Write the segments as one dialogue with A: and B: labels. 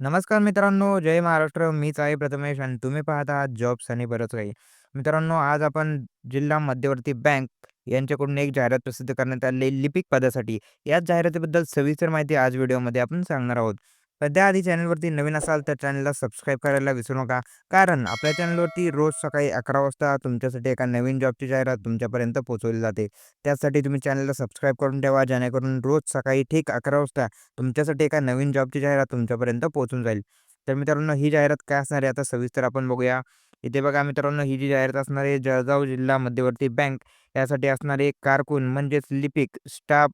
A: नमस्कार मित्रांनो, जय महाराष्ट्र. मीच आहे प्रथमेश आणि तुम्ही पाहत आहात जॉब्स आणि बरंच काही. मित्रांनो, आज आपण जिल्हा मध्यवर्ती बँक यांच्याकडून एक जाहिरात प्रसिद्ध करण्यात आली लिपिक पदासाठी. याच जाहिरातीबद्दल सविस्तर माहिती आज व्हिडिओमध्ये आपण सांगणार आहोत. पण त्याआधी चॅनलवरती नवीन असाल तर चॅनलला सबस्क्राईब करायला विसरू नका. कारण आपल्या चॅनलवरती रोज सकाळी 11 वाजता तुमच्यासाठी एका नवीन जॉबची जाहिरात तुमच्यापर्यंत पोहोचवली जाते. त्यासाठी तुम्ही चॅनलला सबस्क्राईब करून ठेवा, जेणेकरून रोज सकाळी ठीक 11 वाजता तुमच्यासाठी एका नवीन जॉबची जाहिरात तुमच्यापर्यंत पोहोचून जाईल. तर मित्रांनो, ही जाहिरात काय असणार आहे आता सविस्तर आपण बघूया. इथे बघा मित्रांनो, ही जी जाहिरात असणार आहे जळगाव जिल्हा मध्यवर्ती बँक यासाठी असणारे कारकून म्हणजेच लिपिक, स्टाफ,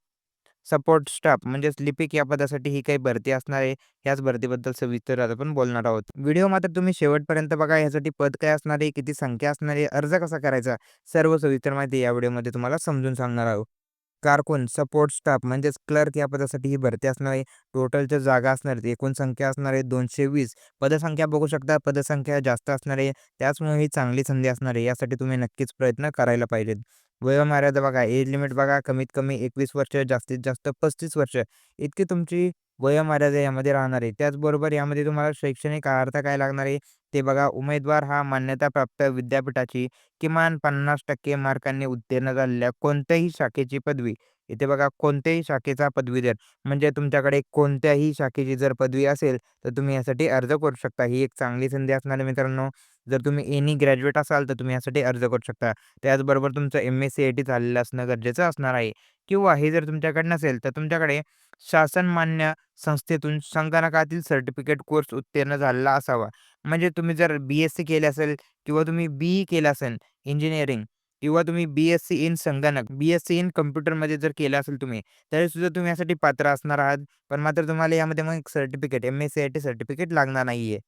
A: सपोर्ट स्टाफ म्हणजेच लिपिक या पदासाठी ही काही भरती असणार आहे. याच भरतीबद्दल सविस्तर आपण बोलणार आहोत. व्हिडिओ मात्र तुम्ही शेवटपर्यंत बघा. यासाठी पद काय असणार आहे, किती संख्या असणार आहे, अर्ज कसा करायचा, सर्व सविस्तर माहिती या व्हिडिओमध्ये तुम्हाला समजून सांगणार आहोत. कारकून, सपोर्ट स्टाफ म्हणजेच क्लर्क या पदासाठी ही भरती असणार आहे. टोटलच्या जागा असणार आहेत. एकूण संख्या असणार आहे 220. पदसंख्या बघू शकता. पदसंख्या जास्त असणार आहे. त्याचमुळे ही चांगली संधी असणार आहे. यासाठी तुम्ही नक्कीच प्रयत्न करायला पाहिजेत. वयोमर्यादा बघा, एज लिमिट बघा, कमीत कमी 21 वर्ष, जास्तीत जास्त 35 वर्ष इतकी तुमची वयोमर्यादा यामध्ये राहणार आहे. त्याचबरोबर यामध्ये तुम्हाला शैक्षणिक अर्थ काय लागणार आहे, ते बघा. उमेदवार हा मान्यताप्राप्त विद्यापीठाची किमान 50% मार्कांनी उत्तीर्ण झालेल्या कोणत्याही शाखेची पदवी इथे बघा, कोणत्याही शाखेचा पदवीधर म्हणजे तुमच्याकडे कोणत्याही शाखेची जर पदवी असेल, तर तुम्ही यासाठी अर्ज करू शकता. ही एक चांगली संधी असणार आहे मित्रांनो. जर तुम्ही एनी ग्रॅज्युएट असाल, तर तुम्ही यासाठी अर्ज करू शकता. त्याचबरोबर तुमचं एम-एस-सी-आय-टी झालेलं असणं गरजेचं असणार आहे किंवा हे जर तुमच्याकडे नसेल, तर तुमच्याकडे शासनमान्य संस्थेतून संगणकातील सर्टिफिकेट कोर्स उत्तीर्ण झालेला असावा. म्हणजे तुम्ही जर बी-एस-सी केली असेल किंवा तुम्ही बी-ई केलं असेल इंजिनिअरिंग किंवा तुम्ही बी-एस-सी इन संगणक, बी-एस-सी इन कॉम्प्युटरमध्ये जर केलं असेल तुम्ही, तरीसुद्धा तुम्ही यासाठी पात्र असणार आहात. पण मात्र तुम्हाला यामध्ये मग सर्टिफिकेट, एम-एस-सी-आय-टी सर्टिफिकेट लागणार नाही आहे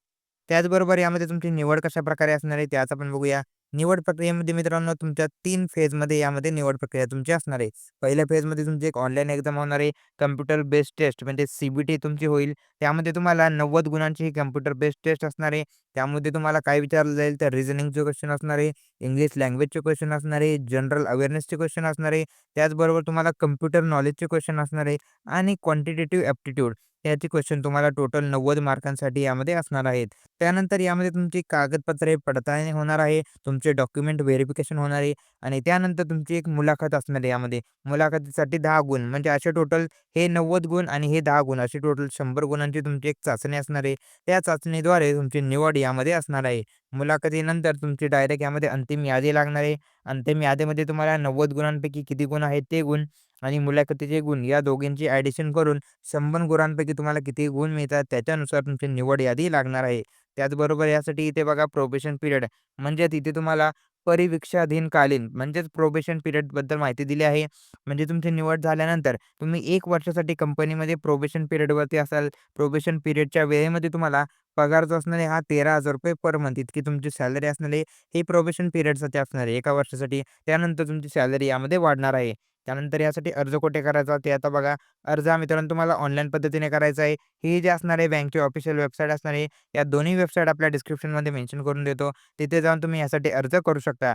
A: त्याचबरोबर यामध्ये तुमची निवड कशाप्रकारे असणार आहे, त्याचा आपण बघूया. निवड प्रक्रियेमध्ये मित्रांनो, तुमच्या तीन फेजमध्ये यामध्ये निवड प्रक्रिया तुमची असणार आहे. पहिल्या फेजमध्ये तुमची एक ऑनलाईन एक्झाम होणार आहे. कम्प्युटर बेस्ड टेस्ट म्हणजे सी-बी-टी तुमची होईल. त्यामध्ये तुम्हाला 90 गुणांची ही कम्प्युटर बेस्ड टेस्ट असणार आहे. त्यामध्ये तुम्हाला काय विचारलं जाईल, तर रिझनिंगचे क्वेश्चन असणार आहे, इंग्लिश लँग्वेजचे क्वेश्चन असणार आहे, जनरल अवेअरनेसचे क्वेश्चन असणार आहे. त्याचबरोबर तुम्हाला कम्प्युटर नॉलेजचे क्वेश्चन असणार आहे आणि क्वांटिटेटिव्ह ॲप्टिट्यूड याचे क्वेश्चन तुम्हाला टोटल 90 मार्कांसाठी यामध्ये असणार आहेत. त्यानंतर यामध्ये तुमची कागदपत्रे पडताळणी होणार आहे. तुमचे डॉक्युमेंट व्हेरिफिकेशन होणार आहे आणि त्यानंतर तुमची एक मुलाखत असणार आहे यामध्ये. मुलाखतीसाठी दहा गुण म्हणजे असे टोटल हे 90 गुण आणि हे दहा गुण असे टोटल शंभर गुणांची तुमची एक चाचणी असणार आहे. त्या चाचणीद्वारे तुमची निवड यामध्ये असणार आहे. मुलाखतीनंतर तुमची डायरेक्ट यामध्ये अंतिम यादी लागणार आहे. अंतिम यादीमध्ये तुम्हाला 90 गुणांपैकी किती गुण आहेत ते गुण आणि मुलाखतीचे गुण या दोघींची ॲडिशन करून शंभर गुणांपैकी तुम्हाला किती गुण मिळतात त्याच्यानुसार तुमची निवड यादी लागणार आहे. त्याचबरोबर यासाठी इथे बघा प्रोबेशन पिरियड म्हणजे तिथे तुम्हाला परिवीक्षाधीनकालीन म्हणजेच प्रोबेशन पिरियडबद्दल माहिती दिली आहे. म्हणजे तुमची निवड झाल्यानंतर तुम्ही एक वर्षासाठी कंपनीमध्ये प्रोबेशन पिरियडवरती असाल. प्रोबेशन पिरियडच्या वेळेमध्ये तुम्हाला पगार जो असणार आहे हा ₹13,000 पर मंथ इतकी तुमची सॅलरी असणार आहे. ही प्रोबेशन पिरियडसाठी असणार आहे, एका वर्षासाठी. त्यानंतर तुमची सॅलरी यामध्ये वाढणार आहे. त्यानंतर यासाठी अर्ज कुठे करायचा ते आता बघा. अर्ज हा मित्रांनो तुम्हाला ऑनलाईन पद्धतीने करायचा आहे. ही जे असणार आहे बँकची ऑफिशियल वेबसाईट असणार आहे. या दोन्ही वेबसाईट आपल्या डिस्क्रिप्शनमध्ये मेन्शन करून देतो. तिथे जाऊन तुम्ही यासाठी अर्ज करू शकता.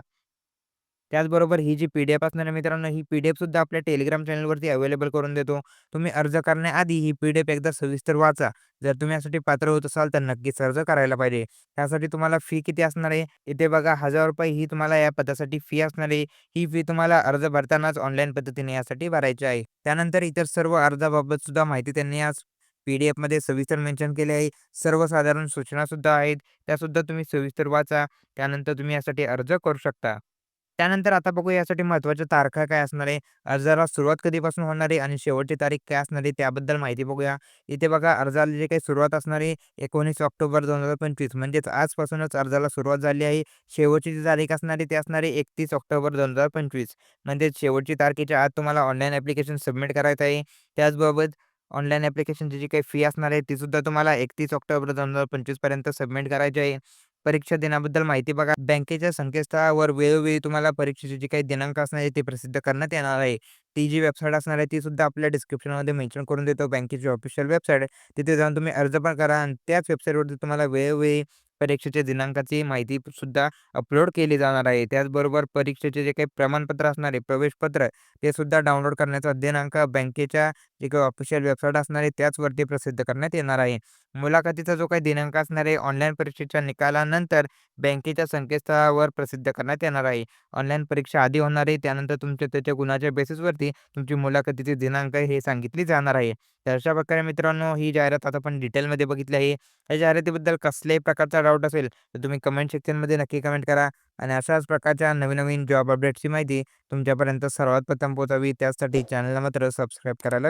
A: त्याचबरोबर ही जी पी-डी-एफ असणार आहे मित्रांनो, ही पी-डी-एफ सुद्धा आपल्या टेलिग्राम चॅनलवरती अवेलेबल करून देतो. तुम्ही अर्ज करण्याआधी ही पी-डी-एफ एकदा सविस्तर वाचा. जर तुम्ही यासाठी पात्र होत असाल, तर नक्कीच अर्ज करायला पाहिजे. त्यासाठी तुम्हाला फी किती असणार आहे, इथे बघा ₹1000 ही तुम्हाला या पदासाठी फी असणार आहे. ही फी तुम्हाला अर्ज भरतानाच ऑनलाईन पद्धतीने यासाठी भरायची आहे. त्यानंतर इतर सर्व अर्जाबाबत सुद्धा माहिती त्यांनी आज पी-डी-एफमध्ये सविस्तर मेन्शन केले आहे. सर्वसाधारण सूचनासुद्धा आहेत, त्यासुद्धा तुम्ही सविस्तर वाचा. त्यानंतर तुम्ही यासाठी अर्ज करू शकता. त्यानंतर आता बघूया यासाठी महत्त्वाच्या तारखा काय असणार आहे, अर्जाला सुरुवात कधीपासून होणार आहे आणि शेवटची तारीख काय असणार आहे त्याबद्दल माहिती बघूया. इथे बघा अर्जाला जी काही सुरुवात असणार आहे 19 ऑक्टोबर 2025 म्हणजेच आजपासूनच अर्जाला सुरुवात झाली आहे. शेवटची जी तारीख असणार आहे ती असणार आहे 31 ऑक्टोबर 2025 म्हणजेच शेवटची तारखेच्या आत तुम्हाला ऑनलाईन ॲप्लिकेशन सबमिट करायचं आहे. त्याचबरोबर ऑनलाईन ॲप्लिकेशनची जी काही फी असणार आहे ती सुद्धा तुम्हाला 31 ऑक्टोबर दोन हजार पंचवीसपर्यंत सबमिट करायची आहे. परीक्षा दिनाबद्दल माहिती बघा. बँकेच्या संकेतस्थळावर वेळोवेळी तुम्हाला परीक्षेचे जे काही दिनांक असणार आहे ते प्रसिद्ध करण्यात येणार आहे. ती जी वेबसाईट असणार आहे ती सुद्धा आपल्या डिस्क्रिप्शनमध्ये मेन्शन करून देतो. बँकेची ऑफिशियल वेबसाईट तिथे जाऊन तुम्ही अर्ज पण करा आणि त्याच वेबसाईटवरती तुम्हाला वेळोवेळी परीक्षेच्या दिनांकाची माहिती सुद्धा अपलोड केली जाणार आहे. त्याचबरोबर परीक्षेचे जे काही प्रमाणपत्र असणार आहे, प्रवेशपत्र ते सुद्धा डाउनलोड करण्याचा दिनांक बँकेच्या एक ऑफिशियल वेबसाईट असणार आहे त्याचवरती प्रसिद्ध करण्यात येणार आहे. मुलाखतीचा जो काही दिनांक असणार आहे ऑनलाईन परीक्षेच्या निकालानंतर बँकेच्या संकेतस्थळावर प्रसिद्ध करण्यात येणार आहे. ऑनलाईन परीक्षा आधी होणार आहे त्यानंतर तुमच्या त्याच्या गुणाच्या बेसिसवरती तुमची मुलाखतीचे दिनांक हे सांगितली जाणार आहे. तर अशा प्रकारे मित्रांनो ही जाहिरात आता आपण डिटेलमध्ये बघितली आहे. या जाहिरातीबद्दल कसल्याही प्रकारचा डाऊट असेल तर तुम्ही कमेंट सेक्शनमध्ये नक्की कमेंट करा आणि अशाच प्रकारच्या नवीन-नवीन जॉब अपडेट्सची माहिती तुमच्यापर्यंत सर्वात प्रथम पोहोचावी त्यासाठी चॅनलला मात्र सबस्क्राईब करायला